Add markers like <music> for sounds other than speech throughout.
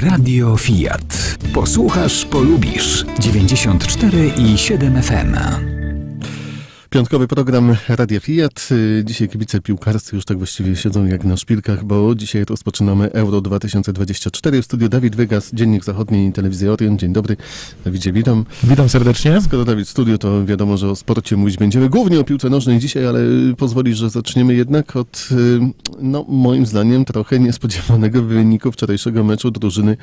Radio Fiat. Posłuchasz, polubisz. 94 i 7 FM. Piątkowy program Radia Fiat. Y, Dzisiaj kibice piłkarscy już tak właściwie siedzą jak na szpilkach, bo dzisiaj rozpoczynamy Euro 2024. W studiu Dawid Wygas, Dziennik Zachodni i Telewizja Orient. Dzień dobry. Dawidzie, witam. Witam serdecznie. Skoro Dawid w studiu, to wiadomo, że o sporcie mówić będziemy głównie o piłce nożnej dzisiaj, ale pozwolisz, że zaczniemy jednak od, y, no moim zdaniem, trochę niespodziewanego wyniku wczorajszego meczu drużyny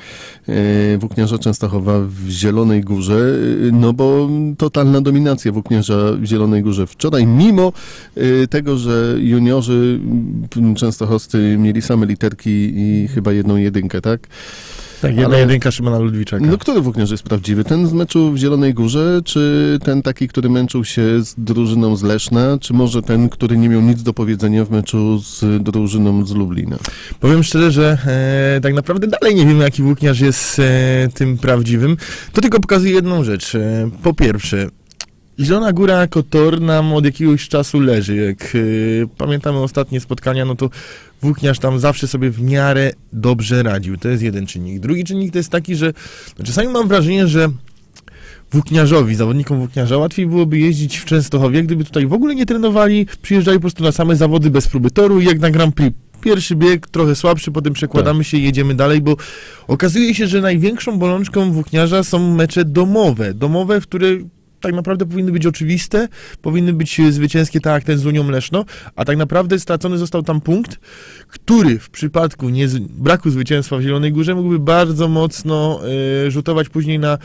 y, Włókniarza Częstochowa w Zielonej Górze, y, no bo totalna dominacja Włókniarza w Zielonej Górze wczoraj, mimo y, tego, że juniorzy częstochowscy mieli same literki i chyba jedną jedynkę, tak? Tak, jedna Ale- jedynka Szymona Ludwiczaka. No który włókniarz jest prawdziwy? Ten z meczu w Zielonej Górze, czy ten taki, który męczył się z drużyną z Leszna, czy może ten, który nie miał nic do powiedzenia w meczu z drużyną z Lublina? Powiem szczerze, że e, tak naprawdę dalej nie wiemy, jaki włókniarz jest e, tym prawdziwym. To tylko pokazuje jedną rzecz. E, po pierwsze, Zielona Góra jako tor nam od jakiegoś czasu leży. Jak e, pamiętamy ostatnie spotkania, no to włókniarz tam zawsze sobie w miarę dobrze radził. To jest jeden czynnik. Drugi czynnik to jest taki, że czasami mam wrażenie, że włókniarzowi, zawodnikom włókniarza łatwiej byłoby jeździć w Częstochowie, gdyby tutaj w ogóle nie trenowali, przyjeżdżali po prostu na same zawody bez próby toru, jak na Grand Prix. Pierwszy bieg trochę słabszy, potem przekładamy się i jedziemy dalej, bo okazuje się, że największą bolączką włókniarza są mecze domowe. Domowe, w które tak naprawdę powinny być oczywiste, powinny być e, zwycięskie, tak jak ten z Unią Leszno, a tak naprawdę stracony został tam punkt, który w przypadku nie, braku zwycięstwa w Zielonej Górze mógłby bardzo mocno e, rzutować później na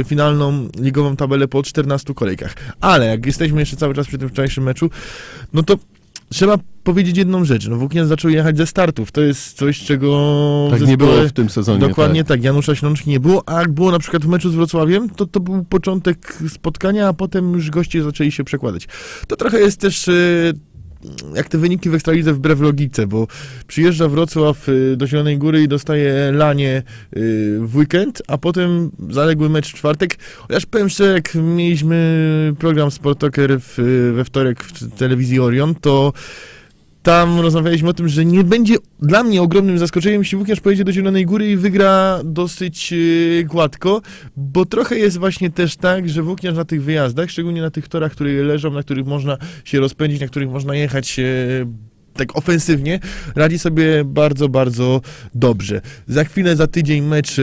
e, finalną ligową tabelę po 14 kolejkach. Ale jak jesteśmy jeszcze cały czas przy tym wczorajszym meczu, no to trzeba powiedzieć jedną rzecz. No Włókniarz zaczął jechać ze startów. To jest coś, czego Tak nie było w tym sezonie. Dokładnie tak. tak. Janusza Ślączki nie było, a jak było na przykład w meczu z Wrocławiem, to to był początek spotkania, a potem już goście zaczęli się przekładać. To trochę jest też e, jak te wyniki w Ekstralidze wbrew logice, bo przyjeżdża Wrocław e, do Zielonej Góry i dostaje lanie e, w weekend, a potem zaległy mecz w czwartek. Chociaż powiem szczerze, jak mieliśmy program Sportoker w, we wtorek w telewizji Orion, to tam rozmawialiśmy o tym, że nie będzie dla mnie ogromnym zaskoczeniem, jeśli Włókniarz pojedzie do Zielonej Góry i wygra dosyć e, gładko, bo trochę jest właśnie też tak, że Włókniarz na tych wyjazdach, szczególnie na tych torach, które leżą, na których można się rozpędzić, na których można jechać e, tak ofensywnie, radzi sobie bardzo, bardzo dobrze. Za chwilę, za tydzień mecz e,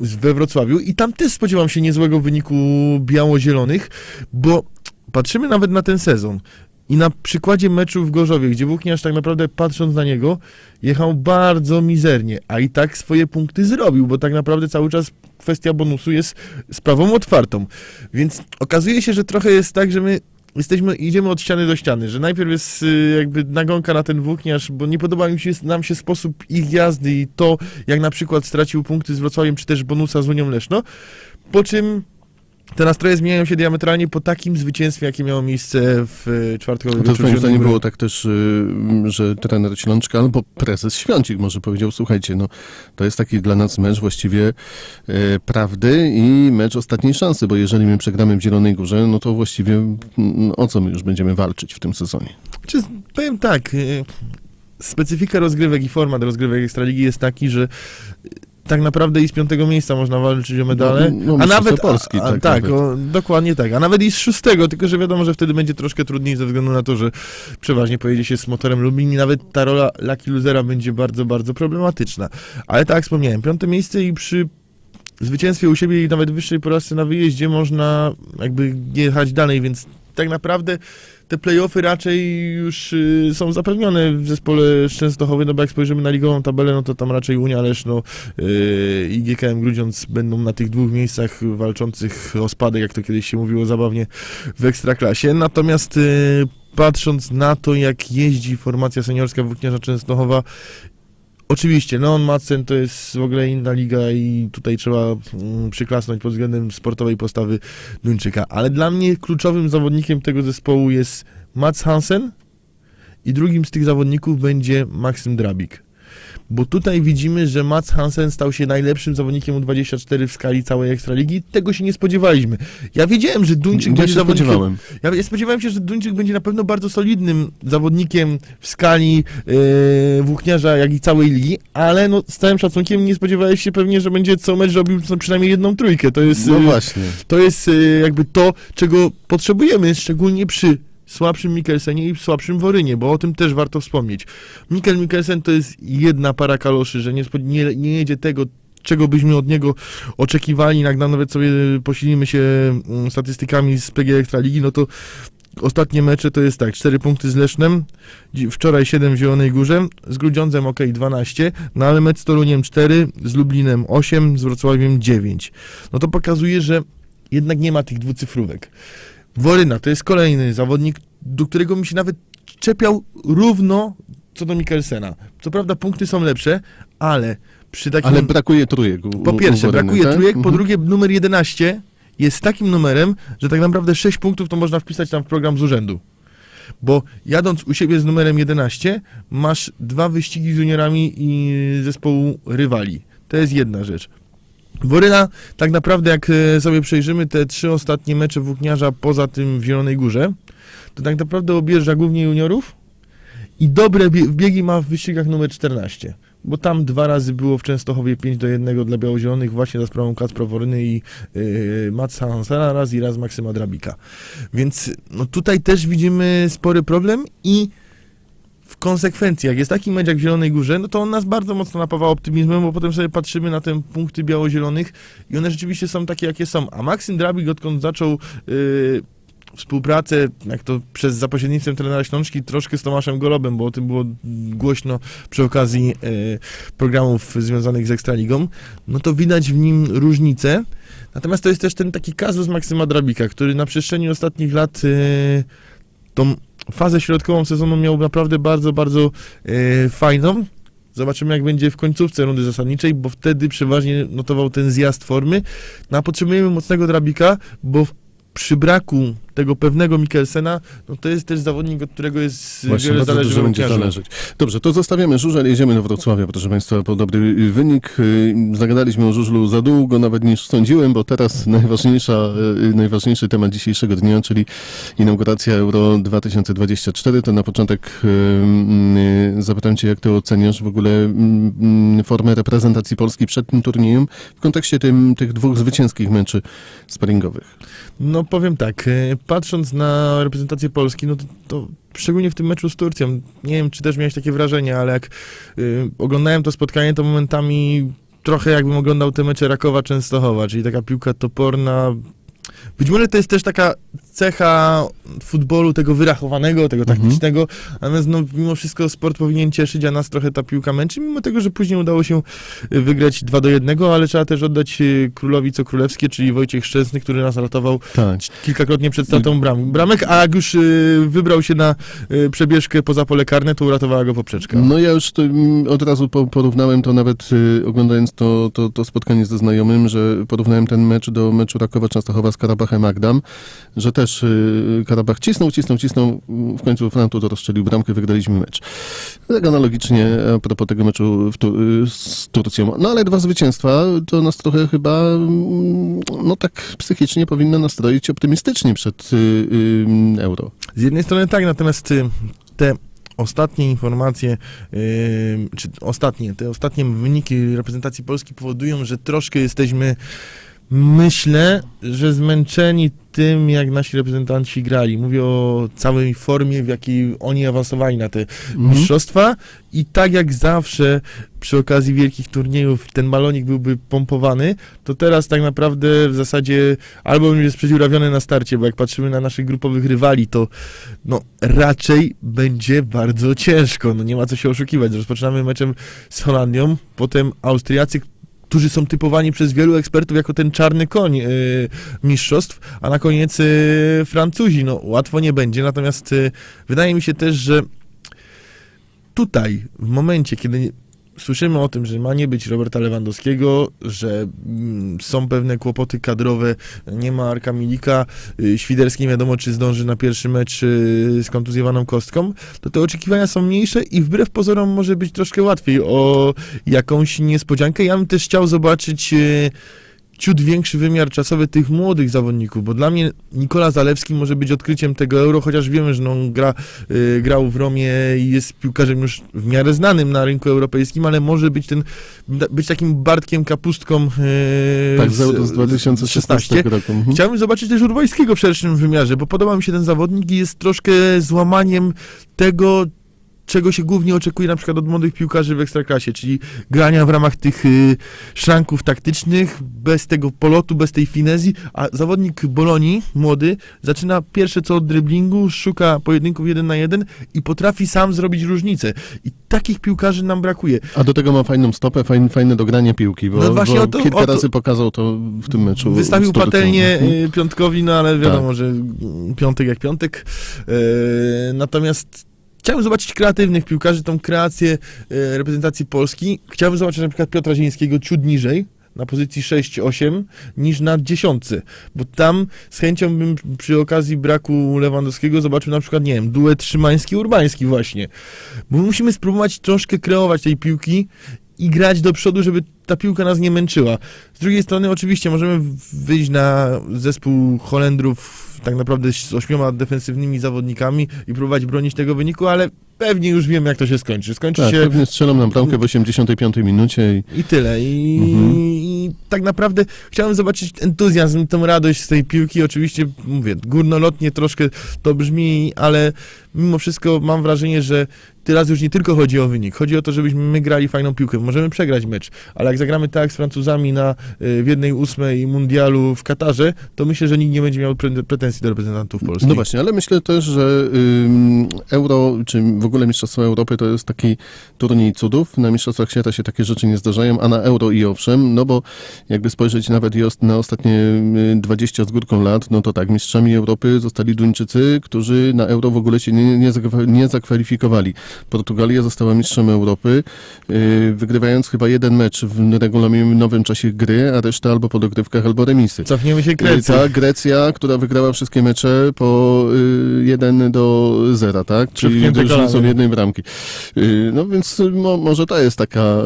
we Wrocławiu i tam też spodziewam się niezłego wyniku biało-zielonych, bo patrzymy nawet na ten sezon. I na przykładzie meczu w Gorzowie, gdzie Włókniarz tak naprawdę patrząc na niego, jechał bardzo mizernie, a i tak swoje punkty zrobił, bo tak naprawdę cały czas kwestia bonusu jest sprawą otwartą. Więc okazuje się, że trochę jest tak, że my jesteśmy, idziemy od ściany do ściany, że najpierw jest y, jakby nagonka na ten włókniarz, bo nie podoba mi się, nam się sposób ich jazdy i to, jak na przykład stracił punkty z Wrocławiem, czy też bonusa z Unią Leszno, po czym te nastroje zmieniają się diametralnie po takim zwycięstwie, jakie miało miejsce w y, czwartkowym No To moim zdaniem było tak też, y, że trener Ślączka albo prezes Świącik może powiedział, słuchajcie, no to jest taki dla nas mecz właściwie e, prawdy i mecz ostatniej szansy, bo jeżeli my przegramy w Zielonej Górze, no to właściwie mm, o co my już będziemy walczyć w tym sezonie? Czy, powiem tak, y, specyfika rozgrywek i format rozgrywek Ekstraligi jest taki, że tak naprawdę i z piątego miejsca można walczyć o medale, No, no, a nawet, Polski, a, a, tak tak, nawet. o, dokładnie tak, a nawet i z szóstego, tylko że wiadomo, że wtedy będzie troszkę trudniej ze względu na to, że przeważnie pojedzie się z motorem Lublin i nawet ta rola Lucky Losera będzie bardzo, bardzo problematyczna. Ale tak jak wspomniałem, piąte miejsce i przy zwycięstwie u siebie i nawet wyższej porażce na wyjeździe można jakby jechać dalej, więc tak naprawdę te play-offy raczej już y, są zapewnione w zespole Częstochowy, no bo jak spojrzymy na ligową tabelę, no to tam raczej Unia Leszno y, i GKM Grudziądz będą na tych dwóch miejscach walczących o spadek, jak to kiedyś się mówiło zabawnie w Ekstraklasie. Natomiast y, patrząc na to, jak jeździ formacja seniorska Włókniarza Częstochowa Oczywiście, Leon Madsen to jest w ogóle inna liga i tutaj trzeba mm, przyklasnąć pod względem sportowej postawy Duńczyka. Ale dla mnie kluczowym zawodnikiem tego zespołu jest Mats Hansen i drugim z tych zawodników będzie Maksym Drabik. Bo tutaj widzimy, że Mats Hansen stał się najlepszym zawodnikiem U24 w skali całej Ekstraligi. Tego się nie spodziewaliśmy. Ja wiedziałem, że Duńczyk Ja będzie się zawodnikiem... spodziewałem. Ja, spodziewałem się, że Duńczyk będzie na pewno bardzo solidnym zawodnikiem w skali yy, włókniarza, jak i całej ligi, ale no, z całym szacunkiem nie spodziewałeś się pewnie, że będzie co mecz robił przynajmniej jedną trójkę. To jest, No yy, właśnie. to jest yy, jakby to, czego potrzebujemy, szczególnie przy słabszym Mikkelsenie i słabszym Worynie, bo o tym też warto wspomnieć. Mikkel Mikkelsen to jest jedna para kaloszy, że nie, nie, nie jedzie tego, czego byśmy od niego oczekiwali, jak nawet sobie posilimy się mm, statystykami z PG Ekstraligi, no to ostatnie mecze to jest tak, 4 punkty z Lesznem, wczoraj 7 w Zielonej Górze, z Grudziądzem ok, 12, no ale mecz z Toruniem 4, z Lublinem 8, z Wrocławiem 9. No to pokazuje, że jednak nie ma tych dwucyfrówek. Woryna to jest kolejny zawodnik, do którego mi się nawet czepiał równo co do Mikkelsena. Co prawda punkty są lepsze, ale przy takim... Ale brakuje trójek. u- Po u pierwsze, Woryny, brakuje tak? trójek, po Mhm. drugie numer 11 jest takim numerem, że tak naprawdę 6 punktów to można wpisać tam w program z urzędu. Bo jadąc u siebie z numerem 11, masz dwa wyścigi z juniorami i zespołu rywali. To jest jedna rzecz. Woryna, tak naprawdę jak e, sobie przejrzymy te trzy ostatnie mecze włókniarza poza tym w Zielonej Górze, to tak naprawdę objeżdża głównie juniorów i dobre bie- biegi ma w wyścigach numer 14 bo tam dwa razy było w Częstochowie 5 do 1 dla białozielonych właśnie za sprawą Kacpra Woryny i yy, Matsa Hansena raz i raz Maksyma Drabika. Więc no tutaj też widzimy spory problem i konsekwencji, jak jest taki mecz jak w Zielonej Górze, no to on nas bardzo mocno napawa optymizmem, bo potem sobie patrzymy na te punkty białozielonych i one rzeczywiście są takie, jakie są. A Maksym Drabik, odkąd zaczął yy, współpracę, jak to przez za pośrednictwem trenera Ślączki, troszkę z Tomaszem Golobem, bo o tym było głośno przy okazji e, programów związanych z Ekstraligą, no to widać w nim różnicę. Natomiast to jest też ten taki kazus Maksyma Drabika, który na przestrzeni ostatnich lat e, tą fazę środkową sezonu miał naprawdę bardzo, bardzo e, fajną. Zobaczymy, jak będzie w końcówce rundy zasadniczej, bo wtedy przeważnie notował ten zjazd formy. No a potrzebujemy mocnego Drabika, bo w, przy braku tego pewnego Mikkelsena, no to jest też zawodnik, od którego jest Właśnie, wiele bardzo dużo będzie zależeć. Dobrze, to zostawiamy żużel, jedziemy do Wrocławia, proszę Państwa, po dobry y, wynik. Y, Zagadaliśmy o żużlu za długo, nawet niż sądziłem, bo teraz najważniejsza, y, najważniejszy temat dzisiejszego dnia, czyli inauguracja Euro 2024. To na początek y, y, zapytam Cię, jak Ty oceniasz w ogóle y, y, formę reprezentacji Polski przed tym turniejem w kontekście tym, tych dwóch zwycięskich meczy sparingowych. No powiem tak, e, patrząc na reprezentację Polski, no to, to szczególnie w tym meczu z Turcją, nie wiem, czy też miałeś takie wrażenie, ale jak y, oglądałem to spotkanie, to momentami trochę jakbym oglądał te mecze Rakowa Częstochowa, czyli taka piłka toporna. Być może to jest też taka cecha futbolu tego wyrachowanego, tego Mhm. taktycznego, natomiast no, mimo wszystko sport powinien cieszyć, a nas trochę ta piłka męczy, mimo tego, że później udało się y, wygrać 2 do 1, ale trzeba też oddać y, królowi co królewskie, czyli Wojciech Szczęsny, który nas ratował Tak. kilkakrotnie przed stratą bram, bramek, a jak już y, wybrał się na przebieżkę poza pole karne, to uratowała go poprzeczka. No ja już to, mm, od razu po, porównałem to nawet oglądając to, to, to spotkanie ze znajomym, że porównałem ten mecz do meczu Rakowa Częstochowa z Karabachem Agdam, że też y, Karabach cisnął, cisnął, cisnął, w końcu Frantu to rozstrzelił bramkę, wygraliśmy mecz. Tak analogicznie a propos tego meczu z Turcją. No ale dwa zwycięstwa to nas trochę chyba mm, no tak psychicznie powinno nastroić optymistycznie przed y, y, Euro. Z jednej strony tak, natomiast y, te ostatnie informacje, y, czy ostatnie, te ostatnie wyniki reprezentacji Polski powodują, że troszkę jesteśmy, myślę, że zmęczeni tym, jak nasi reprezentanci grali. Mówię o całej formie, w jakiej oni awansowali na te Mhm. mistrzostwa i tak jak zawsze przy okazji wielkich turniejów ten balonik byłby pompowany, to teraz tak naprawdę w zasadzie albo już jest przedziurawiony na starcie, bo jak patrzymy na naszych grupowych rywali, to no raczej będzie bardzo ciężko, no nie ma co się oszukiwać. Rozpoczynamy meczem z Holandią, potem Austriacy, którzy są typowani przez wielu ekspertów jako ten czarny koń yy, mistrzostw, a na koniec yy, Francuzi. No łatwo nie będzie, natomiast yy, wydaje mi się też, że tutaj, w momencie, kiedy słyszymy o tym, że ma nie być Roberta Lewandowskiego, że mm, są pewne kłopoty kadrowe, nie ma Arka Milika, y, Świderski nie wiadomo, czy zdąży na pierwszy mecz y, z kontuzjowaną kostką, to te oczekiwania są mniejsze i wbrew pozorom może być troszkę łatwiej o jakąś niespodziankę. Ja bym też chciał zobaczyć y, ciut większy wymiar czasowy tych młodych zawodników, bo dla mnie Nikola Zalewski może być odkryciem tego euro, chociaż wiemy, że no, on gra, y, grał w Romie i jest piłkarzem już w miarę znanym na rynku europejskim, ale może być ten, być takim Bartkiem Kapustką y, Tak, z z 2016 roku. Mhm. Chciałbym zobaczyć też Urbojskiego w szerszym wymiarze, bo podoba mi się ten zawodnik i jest troszkę złamaniem tego, czego się głównie oczekuje na przykład od młodych piłkarzy w Ekstraklasie, czyli grania w ramach tych y, szranków taktycznych, bez tego polotu, bez tej finezji, a zawodnik Bolonii, młody, zaczyna pierwsze co od dryblingu, szuka pojedynków jeden na jeden i potrafi sam zrobić różnicę. I takich piłkarzy nam brakuje. A do tego ma fajną stopę, fajne, fajne dogranie piłki, bo, No właśnie bo o to- kilka o to- razy pokazał to w tym meczu. Wystawił patelnię Mhm. y, piątkowi, no ale wiadomo, że mm, piątek jak piątek. E, natomiast chciałbym zobaczyć kreatywnych piłkarzy, tą kreację e, reprezentacji Polski. Chciałbym zobaczyć na przykład Piotra Zielińskiego ciut niżej, na pozycji 6-8, niż na dziesiątce, bo tam z chęcią bym przy okazji braku Lewandowskiego zobaczył na przykład, nie wiem, duet Szymański-Urbański właśnie, bo my musimy spróbować troszkę kreować tej piłki i grać do przodu, żeby ta piłka nas nie męczyła. Z drugiej strony oczywiście możemy wyjść na zespół Holendrów tak naprawdę z ośmioma defensywnymi zawodnikami i próbować bronić tego wyniku, ale pewnie już wiem jak to się skończy. Skończy Tak, się pewnie strzelą nam bramkę w 85 minucie i i tyle. I, Mhm. I tak naprawdę chciałem zobaczyć entuzjazm, tą radość z tej piłki. Oczywiście, mówię, górnolotnie troszkę to brzmi, ale mimo wszystko mam wrażenie, że teraz już nie tylko chodzi o wynik. Chodzi o to, żebyśmy my grali fajną piłkę. Możemy przegrać mecz, ale jak zagramy tak z Francuzami na, y, w jednej ósmej mundialu w Katarze, to myślę, że nikt nie będzie miał pre- do reprezentantów Polski. No właśnie, ale myślę też, że Euro, czy w ogóle Mistrzostwa Europy to jest taki turniej cudów. Na Mistrzostwach Świata się takie rzeczy nie zdarzają, a na Euro i owszem, no bo jakby spojrzeć nawet na ostatnie y, 20 z górką lat, no to tak, mistrzami Europy zostali Duńczycy, którzy na Euro w ogóle się nie, nie, nie zakwalifikowali. Portugalia została mistrzem Europy, y, wygrywając chyba jeden mecz w regulaminowym czasie gry, a reszta albo po dogrywkach, albo remisy. Cofniemy się. Grecja, Grecja, która wygrała wszystkie mecze po y, 1 do 0, tak? Czyli różnicą jednej bramki. Y, no więc y, mo, może to jest taka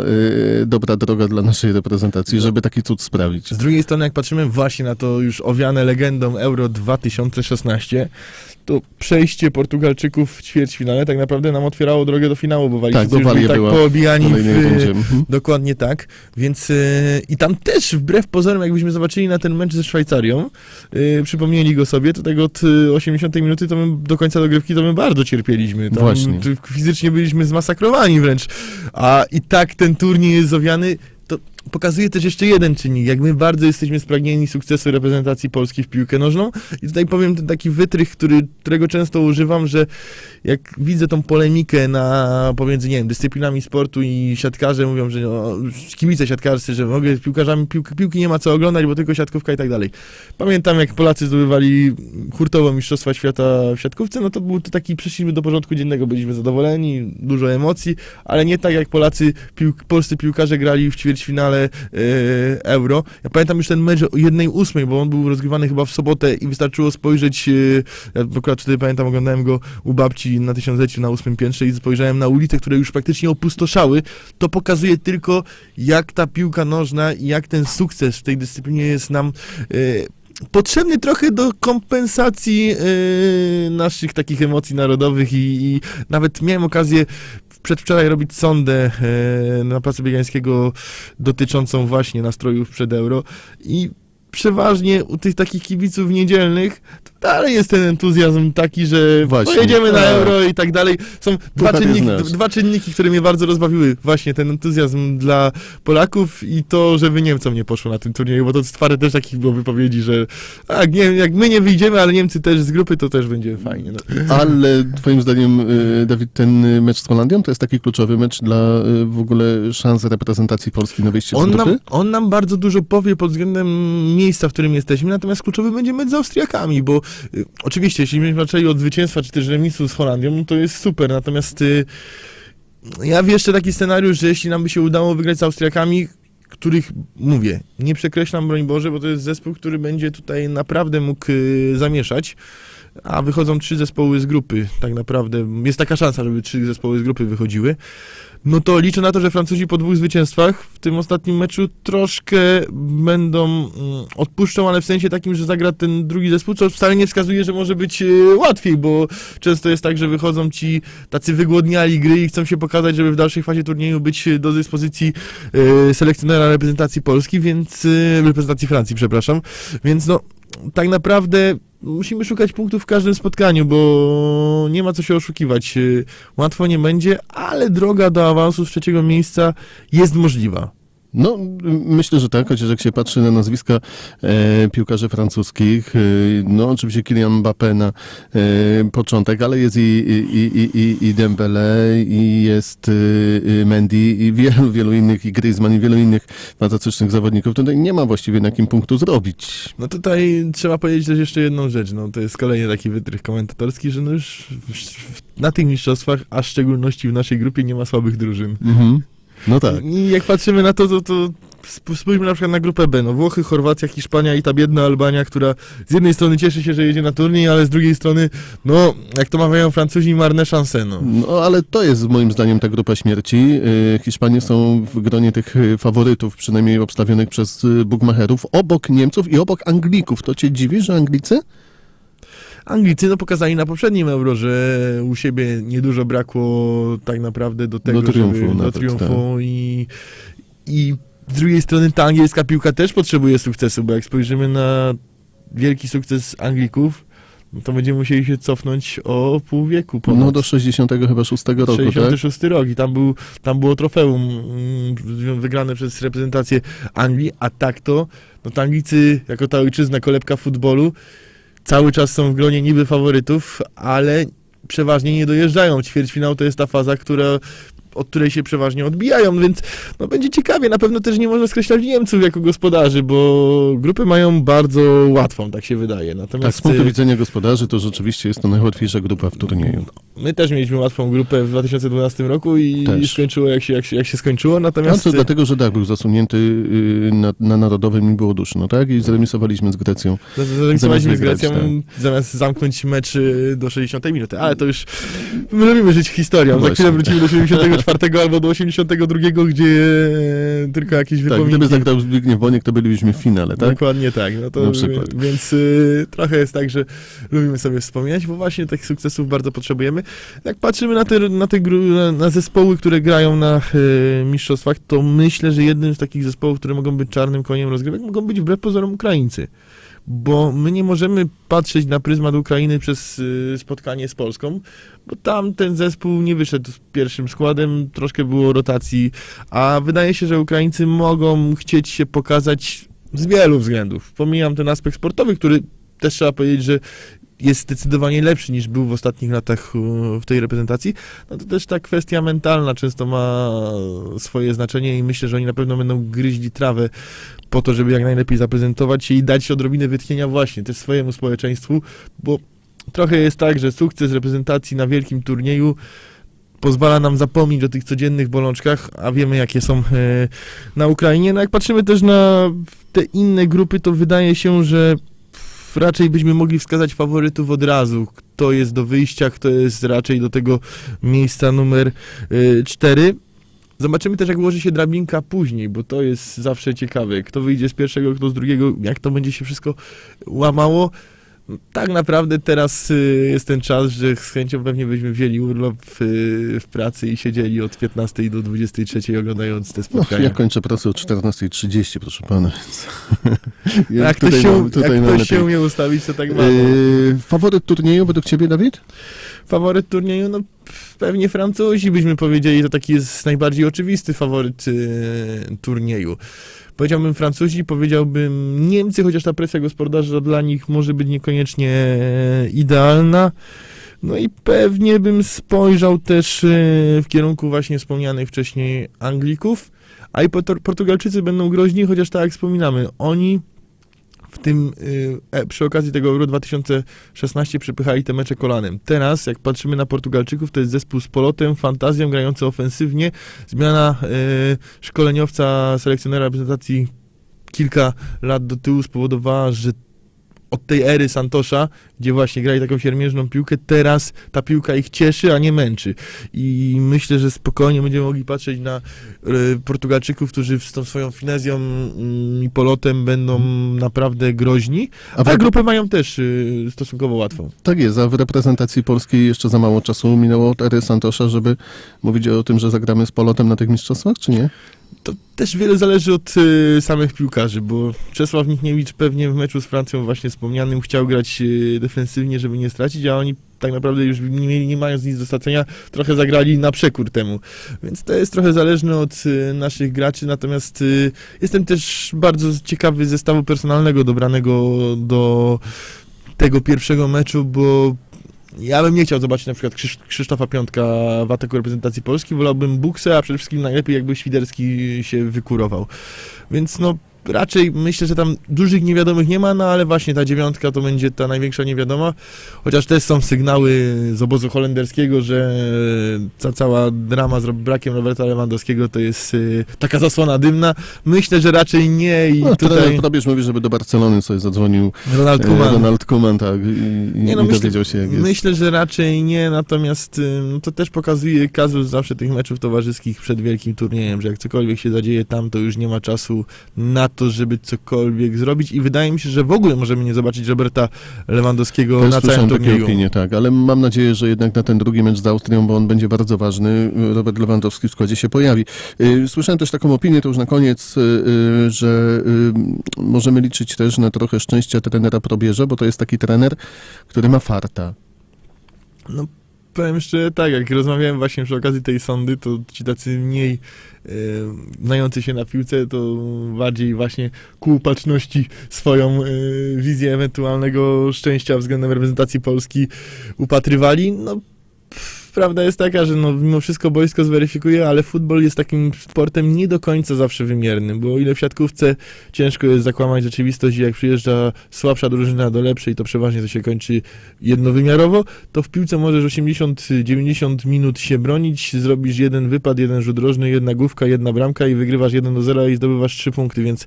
y, dobra droga dla naszej reprezentacji, żeby taki cud sprawić. Z drugiej strony, jak patrzymy właśnie na to już owiane legendą Euro 2016, to przejście Portugalczyków w ćwierćfinale tak naprawdę nam otwierało drogę do finału, bo Waliscy Tak, bo byli tak poobijani w. Mhm. Dokładnie tak, więc yy, i tam też wbrew pozorom, jakbyśmy zobaczyli na ten mecz ze Szwajcarią, yy, przypomnieli go sobie, to tak od y, 80 minuty to my do końca dogrywki to my bardzo cierpieliśmy. Tam Właśnie. Fizycznie byliśmy zmasakrowani wręcz, a i tak ten turniej jest owiany, pokazuje też jeszcze jeden czynnik, jak my bardzo jesteśmy spragnieni sukcesu reprezentacji Polski w piłkę nożną i tutaj powiem ten taki wytrych, który, którego często używam, że jak widzę tą polemikę na pomiędzy, nie wiem, dyscyplinami sportu i siatkarze mówią, że no, kibice siatkarscy, że ogóle z piłkarzami piłki, piłki nie ma co oglądać, bo tylko siatkówka i tak dalej. Pamiętam, jak Polacy zdobywali hurtowo Mistrzostwa Świata w siatkówce, no to był to taki, przeszliśmy do porządku dziennego, byliśmy zadowoleni, dużo emocji, ale nie tak jak Polacy, pił, polscy piłkarze grali w ćwierćfinale e, Euro. Ja pamiętam już ten mecz o jednej ósmej, bo on był rozgrywany chyba w sobotę i wystarczyło spojrzeć, e, ja akurat wtedy pamiętam, oglądałem go u babci na tysiącleciu na ósmym piętrze i spojrzałem na ulice, które już praktycznie opustoszały, to pokazuje tylko, jak ta piłka nożna i jak ten sukces w tej dyscyplinie jest nam e, potrzebny trochę do kompensacji e, naszych takich emocji narodowych i, i nawet miałem okazję przedwczoraj robić sondę e, na Placu Biegańskiego dotyczącą właśnie nastrojów przed Euro. I przeważnie u tych takich kibiców niedzielnych to dalej jest ten entuzjazm taki, że Właśnie. pojedziemy na Tak. euro i tak dalej. Są dwa czynniki, dwa czynniki, które mnie bardzo rozbawiły. Właśnie ten entuzjazm dla Polaków i to, żeby Niemcom nie poszło na tym turnieju, bo to jest parę też takich było wypowiedzi, że a, nie, jak my nie wyjdziemy, ale Niemcy też z grupy, to też będzie fajnie. No. Ale twoim zdaniem, y, Dawid, ten mecz z Holandią to jest taki kluczowy mecz dla y, w ogóle szans reprezentacji Polski na wyjście On nam, on nam bardzo dużo powie pod względem miejsca, w którym jesteśmy, natomiast kluczowy będzie mecz z Austriakami, bo oczywiście, jeśli byśmy zaczęli od zwycięstwa czy też remisu z Holandią, to jest super, natomiast y, ja wiem jeszcze taki scenariusz, że jeśli nam by się udało wygrać z Austriakami, których, mówię, nie przekreślam, broń Boże, bo to jest zespół, który będzie tutaj naprawdę mógł y, zamieszać, a wychodzą trzy zespoły z grupy, tak naprawdę, jest taka szansa, żeby trzy zespoły z grupy wychodziły, no to liczę na to, że Francuzi po dwóch zwycięstwach w tym ostatnim meczu troszkę będą mm, odpuszczą, ale w sensie takim, że zagra ten drugi zespół, co wcale nie wskazuje, że może być y, łatwiej, bo często jest tak, że wychodzą ci tacy wygłodniali gry i chcą się pokazać, żeby w dalszej fazie turnieju być do dyspozycji y, selekcjonera reprezentacji Polski, więc reprezentacji Francji, przepraszam. Więc no, tak naprawdę musimy szukać punktów w każdym spotkaniu, bo nie ma co się oszukiwać. Y, Łatwo nie będzie, ale droga do awansu z trzeciego miejsca jest możliwa. No, myślę, że tak, chociaż jak się patrzy na nazwiska e, piłkarzy francuskich, e, no oczywiście Kylian Mbappé na e, początek, ale jest i, i, i, i, i Dembele, i jest e, e, Mendy, i wielu, wielu innych, i Griezmann, i wielu innych fantastycznych zawodników. Tutaj nie ma właściwie na kim punktu zrobić. No tutaj trzeba powiedzieć też jeszcze jedną rzecz, no to jest kolejny taki wytrych komentatorski, że no już w, w, na tych mistrzostwach, a w szczególności w naszej grupie nie ma słabych drużyn. Mhm. No tak. I jak patrzymy na to, to, to sp- spójrzmy na przykład na grupę B. No Włochy, Chorwacja, Hiszpania i ta biedna Albania, która z jednej strony cieszy się, że jedzie na turniej, ale z drugiej strony, no, jak to mawiają Francuzi, marne szanse, no. No, ale to jest moim zdaniem ta grupa śmierci. Y, Hiszpanie są w gronie tych y, faworytów, przynajmniej obstawionych przez y, bukmacherów, obok Niemców i obok Anglików. To cię dziwi, że Anglicy? Anglicy no, pokazali na poprzednim Euro, że u siebie niedużo brakło tak naprawdę do tego, Do triumfu żeby, do nawet, tak. triumfu i, i z drugiej strony ta angielska piłka też potrzebuje sukcesu, bo jak spojrzymy na wielki sukces Anglików, no to będziemy musieli się cofnąć o pół wieku ponad. No do 66 roku, tak? 66 rok i tam, był, tam było trofeum mm, wygrane przez reprezentację Anglii, a tak to, no to Anglicy jako ta ojczyzna kolebka futbolu cały czas są w gronie niby faworytów, ale przeważnie nie dojeżdżają. Ćwierćfinał to jest ta faza, która od której się przeważnie odbijają, więc no, będzie ciekawie. Na pewno też nie można skreślać Niemców jako gospodarzy, bo grupy mają bardzo łatwą, tak się wydaje. Tak, Natomiast z punktu y, widzenia gospodarzy to rzeczywiście jest to najłatwiejsza grupa w turnieju. My też mieliśmy łatwą grupę w 2012 roku i Też. skończyło jak się, jak się, jak się skończyło, A natomiast... to dlatego, że tak, był zasunięty y, na, na Narodowym i było duszno, tak? I zremisowaliśmy z Grecją. Zremisowaliśmy z Grecją, wygrać, zamiast zamknąć mecz do 60 minuty, ale to już my lubimy żyć historią. Za Właśnie. chwilę wrócimy do <laughs> 74 albo do 82, gdzie e, tylko jakieś Tak, wypominki. gdyby zagrał Zbigniew Boniek, to bylibyśmy w finale, tak? Dokładnie tak. No to, Na przykład. Więc y, trochę jest tak, że lubimy sobie wspominać, bo właśnie tych sukcesów bardzo potrzebujemy. Jak patrzymy na te, na te na, na zespoły, które grają na y, mistrzostwach, to myślę, że jednym z takich zespołów, które mogą być czarnym koniem rozgrywek, mogą być wbrew pozorom Ukraińcy. Bo my nie możemy patrzeć na pryzmat Ukrainy przez y, spotkanie z Polską, bo tam ten zespół nie wyszedł z pierwszym składem, troszkę było rotacji, a wydaje się, że Ukraińcy mogą chcieć się pokazać z wielu względów. Pomijam ten aspekt sportowy, który też trzeba powiedzieć, że jest zdecydowanie lepszy niż był w ostatnich latach w tej reprezentacji. No to też ta kwestia mentalna często ma swoje znaczenie i myślę, że oni na pewno będą gryźli trawę po to, żeby jak najlepiej zaprezentować się i dać odrobinę wytchnienia właśnie też swojemu społeczeństwu, bo trochę jest tak, że sukces reprezentacji na wielkim turnieju pozwala nam zapomnieć o tych codziennych bolączkach, a wiemy jakie są e, na Ukrainie. No jak patrzymy też na te inne grupy, to wydaje się, że raczej byśmy mogli wskazać faworytów od razu. Kto jest do wyjścia, kto jest raczej do tego miejsca numer 4. Zobaczymy też, jak ułoży się drabinka później, bo to jest zawsze ciekawe. Kto wyjdzie z pierwszego, kto z drugiego, jak to będzie się wszystko łamało. Tak naprawdę teraz y, jest ten czas, że z chęcią pewnie byśmy wzięli urlop w, pracy i siedzieli od 15 do 23 oglądając te No, spotkania. ja kończę pracę o 14.30, proszę pana. Ja <laughs> jak ktoś się, mam- jak ktoś się umie ustawić, to tak ma. no. Yy, faworyt turnieju według ciebie, Dawid? Faworyt turnieju, no pewnie Francuzi byśmy powiedzieli, to taki jest najbardziej oczywisty faworyt e, turnieju. Powiedziałbym Francuzi, powiedziałbym Niemcy, chociaż ta presja gospodarza dla nich może być niekoniecznie e, idealna. No i pewnie bym spojrzał też e, w kierunku właśnie wspomnianych wcześniej Anglików, a i Portu- Portugalczycy będą groźni, chociaż tak jak wspominamy, oni w tym, y, e, przy okazji tego Euro 2016 przypychali te mecze kolanem. Teraz, jak patrzymy na Portugalczyków, to jest zespół z polotem, fantazją, grający ofensywnie. Zmiana y, szkoleniowca, selekcjonera reprezentacji kilka lat do tyłu spowodowała, że od tej ery Santosza, gdzie właśnie grali taką siermierzną piłkę, teraz ta piłka ich cieszy, a nie męczy. I myślę, że spokojnie będziemy mogli patrzeć na e, Portugalczyków, którzy z tą swoją finezją mm, i polotem będą naprawdę groźni, A a grupę mają też y, stosunkowo łatwą. Tak jest, a w reprezentacji polskiej jeszcze za mało czasu minęło od ery Santosza, żeby mówić o tym, że zagramy z polotem na tych mistrzostwach, czy nie? To też wiele zależy od y, samych piłkarzy, bo Czesław Michniewicz pewnie w meczu z Francją właśnie wspomnianym chciał grać y, defensywnie, żeby nie stracić, a oni tak naprawdę już nie, nie mając nic do stracenia, trochę zagrali na przekór temu. Więc to jest trochę zależne od y, naszych graczy, natomiast y, jestem też bardzo ciekawy zestawu personalnego dobranego do tego pierwszego meczu, bo ja bym nie chciał zobaczyć na przykład Krzysz- Krzysztofa Piątka w ataku reprezentacji Polski, wolałbym Buksę, a przede wszystkim najlepiej jakby Świderski się wykurował. Więc no raczej myślę, że tam dużych niewiadomych nie ma, no ale właśnie ta dziewiątka to będzie ta największa niewiadoma, chociaż też są sygnały z obozu holenderskiego, że ta cała drama z brakiem Roberta Lewandowskiego to jest y, taka zasłona dymna. Myślę, że raczej nie i No, tutaj. Probierz mówi, żeby do Barcelony sobie zadzwonił Ronald e, Koeman. Ronald Koeman, tak, i, i, Nie, no i myślę- dowiedział się, jak jest. Myślę, że raczej nie, natomiast y, no, to też pokazuje kazus zawsze tych meczów towarzyskich przed wielkim turniejem, że jak cokolwiek się zadzieje tam, to już nie ma czasu na to, żeby cokolwiek zrobić i wydaje mi się, że w ogóle możemy nie zobaczyć Roberta Lewandowskiego Też na całym turnieju. opinie, tak, ale mam nadzieję, że jednak na ten drugi mecz z Austrią, bo on będzie bardzo ważny, Robert Lewandowski w składzie się pojawi. Y, Słyszałem też taką opinię, to już na koniec, y, y, że możemy liczyć też na trochę szczęścia trenera Probierza, bo to jest taki trener, który ma farta. No, powiem jeszcze tak, jak rozmawiałem właśnie przy okazji tej sądy, to ci tacy mniej e, znający się na piłce, to bardziej właśnie ku upatrzności swoją e, wizję ewentualnego szczęścia względem reprezentacji Polski upatrywali. No, prawda jest taka, że no, mimo wszystko boisko zweryfikuje, ale futbol jest takim sportem nie do końca zawsze wymiernym, bo o ile w siatkówce ciężko jest zakłamać rzeczywistość i jak przyjeżdża słabsza drużyna do lepszej, to przeważnie to się kończy jednowymiarowo, to w piłce możesz 80-90 minut się bronić, zrobisz jeden wypad, jeden rzut rożny, jedna główka, jedna bramka i wygrywasz 1 do 0 i zdobywasz 3 punkty, więc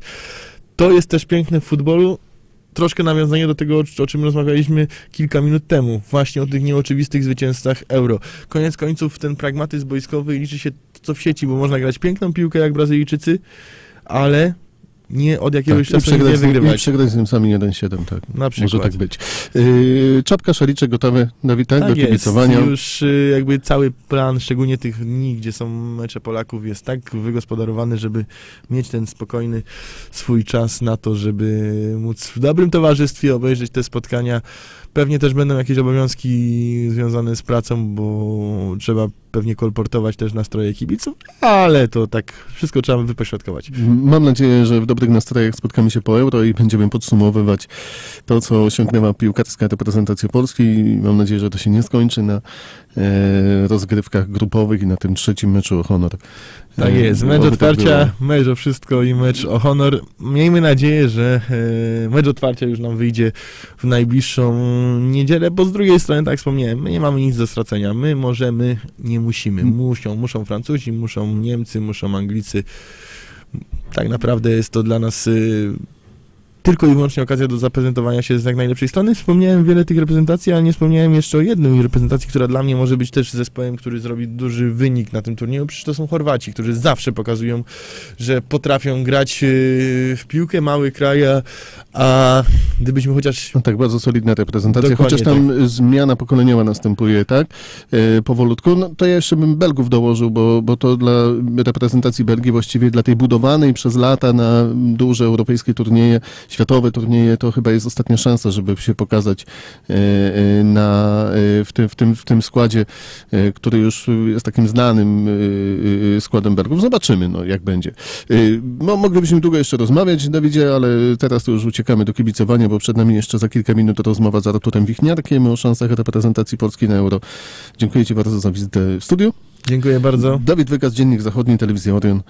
to jest też piękne w futbolu. Troszkę nawiązanie do tego, o czym rozmawialiśmy kilka minut temu, właśnie o tych nieoczywistych zwycięzcach euro. Koniec końców ten pragmatyzm boiskowy liczy się co w sieci, bo można grać piękną piłkę jak Brazylijczycy, ale nie od jakiegoś Tak, czasu nie z- I wygrywać. przegrać z Niemcami 1-7, tak. Na przykład. Może tak być. Yy, czapka, szaliczek gotowe, Dawid, tak? do Tak jest. kibicowania. Już y, jakby cały plan, szczególnie tych dni, gdzie są mecze Polaków, jest tak wygospodarowany, żeby mieć ten spokojny swój czas na to, żeby móc w dobrym towarzystwie obejrzeć te spotkania. Pewnie też będą jakieś obowiązki związane z pracą, bo trzeba pewnie kolportować też nastroje kibiców, ale to tak wszystko trzeba wypośrodkować. Mam nadzieję, że w dobrych nastrojach spotkamy się po Euro i będziemy podsumowywać to, co osiągnęła piłkarska reprezentacja Polski. Mam nadzieję, że to się nie skończy na e, rozgrywkach grupowych i na tym trzecim meczu o honor. Tak E, jest, mecz tak otwarcia, mecz o wszystko i mecz o honor. Miejmy nadzieję, że e, mecz otwarcia już nam wyjdzie w najbliższą niedzielę, bo z drugiej strony, tak wspomniałem, my nie mamy nic do stracenia. My możemy, nie musimy. Muszą, muszą Francuzi, muszą Niemcy, muszą Anglicy. Tak naprawdę jest to dla nas y, tylko i wyłącznie okazja do zaprezentowania się z jak najlepszej strony. Wspomniałem wiele tych reprezentacji, ale nie wspomniałem jeszcze o jednej reprezentacji, która dla mnie może być też zespołem, który zrobi duży wynik na tym turnieju. Przecież to są Chorwaci, którzy zawsze pokazują, że potrafią grać yy, w piłkę, mały kraj, a- gdybyśmy chociaż No tak, bardzo solidna reprezentacja, Dokładnie chociaż tam zmiana pokoleniowa następuje, tak? E, powolutku. No to ja jeszcze bym Belgów dołożył, bo, bo to dla reprezentacji Belgii właściwie dla tej budowanej przez lata na duże europejskie turnieje, światowe turnieje, to chyba jest ostatnia szansa, żeby się pokazać e, e, na, e, w, tym, w, tym, w tym składzie, który już jest takim znanym składem Belgów. Zobaczymy, no, jak będzie. No, moglibyśmy długo jeszcze rozmawiać, Dawidzie, ale teraz to już uciekamy do kibicowania, bo przed nami jeszcze za kilka minut rozmowa z Arturem Wichniarkiem o szansach reprezentacji Polski na Euro. Dziękuję Ci bardzo za wizytę w studiu. dziękuję bardzo. Dawid Wygas, Dziennik Zachodni, Telewizja Orion.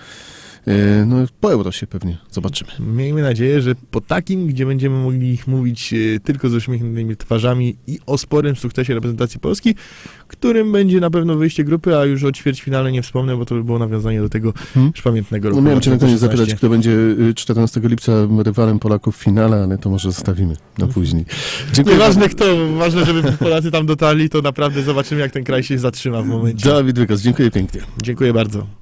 E, no, po euro się pewnie zobaczymy. Miejmy nadzieję, że po takim, gdzie będziemy mogli ich mówić e, tylko z uśmiechniętymi twarzami i o sporym sukcesie reprezentacji Polski, którym będzie na pewno wyjście grupy, a już o ćwierćfinale nie wspomnę, bo to by było nawiązanie do tego Hmm? już pamiętnego roku. No miałem cię na koniec 2016. zapytać, kto będzie y, 14 lipca rywalem Polaków w finale, ale to może zostawimy na później. <laughs> Dziękuję Nieważne kto, ważne, żeby <laughs> Polacy tam dotarli, to naprawdę zobaczymy, jak ten kraj się zatrzyma w momencie. Dawid Wykas, dziękuję pięknie. Dziękuję bardzo.